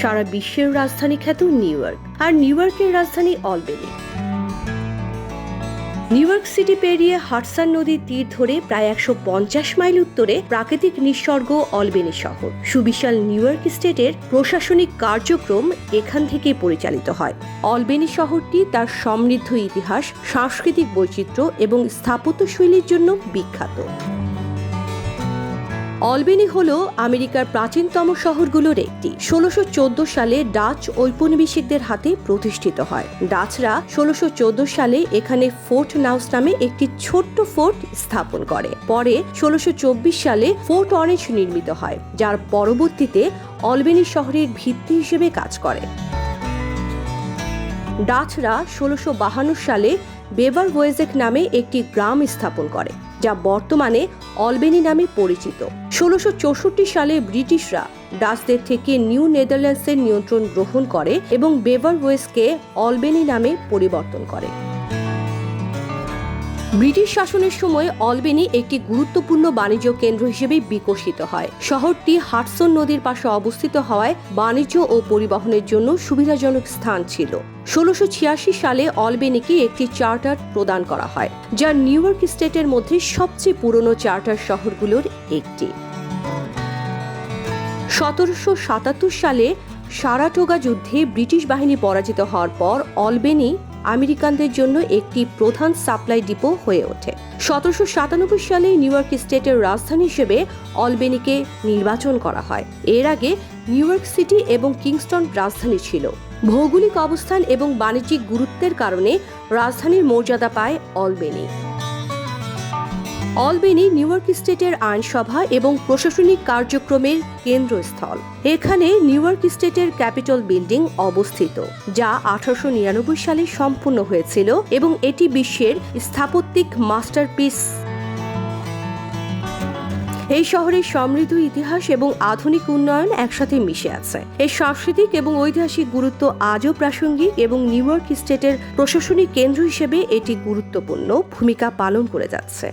সারা বিশ্বের রাজধানী খ্যাত নিউ ইয়র্ক, আর নিউ ইয়র্কের রাজধানী অলবেনি নিউ ইয়র্ক সিটি পেরিয়ে হাডসন নদীর তীর ধরে প্রায় একশো পঞ্চাশ মাইল উত্তরে প্রাকৃতিক নিঃসর্গ অলবেনি শহর। সুবিশাল নিউ ইয়র্ক স্টেটের প্রশাসনিক কার্যক্রম এখান থেকে পরিচালিত হয়। অলবেনি শহরটি তার সমৃদ্ধ ইতিহাস, সাংস্কৃতিক বৈচিত্র্য এবং স্থাপত্যশৈলীর জন্য বিখ্যাত। অলবেনি হল আমেরিকার প্রাচীনতম শহরগুলোর একটি। ষোলোশো সালে ডাচ ঔপনিবেশিকদের হাতে প্রতিষ্ঠিত হয়। ডাচরা ষোলোশো সালে এখানে ফোর্ট নাউস নামে একটি ছোট্ট ফোর্ট স্থাপন করে। পরে ষোলোশো সালে ফোর্ট অরেঞ্জ নির্মিত হয়, যার পরবর্তীতে অলবেনি শহরের ভিত্তি হিসেবে কাজ করে। ডাচরা ষোলোশো সালে বেবার ওয়েজেক নামে একটি গ্রাম স্থাপন করে, যা বর্তমানে অলবেনি নামে পরিচিত। ষোলোশো সালে ব্রিটিশরা ডাচদের থেকে নিউ নেদারল্যান্ডসের নিয়ন্ত্রণ গ্রহণ করে এবং বেভার ওয়েসকে অলবেনি নামে পরিবর্তন করে। ব্রিটিশ শাসনের সময় অলবেনি একটি গুরুত্বপূর্ণ বাণিজ্য কেন্দ্র হিসেবে বিকশিত হয়। শহরটি হাডসন নদীর পাশে অবস্থিত হওয়ায় বাণিজ্য ও পরিবহনের জন্য সুবিধাজনক স্থান ছিল। ষোলোশো ছিয়াশি সালে অলবেনিকে একটি চার্টার প্রদান করা হয়, যা নিউ ইয়র্ক স্টেটের মধ্যে সবচেয়ে পুরনো চার্টার শহরগুলোর একটি। সতেরোশো সাতাত্তর সালে সারাটোগা যুদ্ধে ব্রিটিশ বাহিনী পরাজিত হওয়ার পর অলবেনি আমেরিকানদের জন্য একটি প্রধান সাপ্লাই ডিপো হয়ে ওঠে। সতেরোশো সাতানব্বই সালে নিউ ইয়র্ক স্টেটের রাজধানী হিসেবে অলবেনিকে নির্বাচন করা হয়। এর আগে নিউ ইয়র্ক সিটি এবং কিংস্টন রাজধানী ছিল। ভৌগোলিক অবস্থান এবং বাণিজ্যিক গুরুত্বের কারণে রাজধানীর মর্যাদা পায় অলবেনি। অলবেনি নিউ ইয়র্ক স্টেটের আইনসভা এবং প্রশাসনিক কার্যক্রমের কেন্দ্রস্থল। এখানে নিউ ইয়র্ক স্টেটের ক্যাপিটল বিল্ডিং অবস্থিত, যা আঠারোশো নিরানব্বই সালে সম্পূর্ণ হয়েছিল এবং এটি বিশ্বের স্থাপত্যিক মাস্টারপিস। এই শহরের সমৃদ্ধ ইতিহাস এবং আধুনিক উন্নয়ন একসাথে মিশে আছে। এর সাংস্কৃতিক এবং ঐতিহাসিক গুরুত্ব আজও প্রাসঙ্গিক এবং নিউ ইয়র্ক স্টেটের প্রশাসনিক কেন্দ্র হিসেবে এটি গুরুত্বপূর্ণ ভূমিকা পালন করে যাচ্ছে।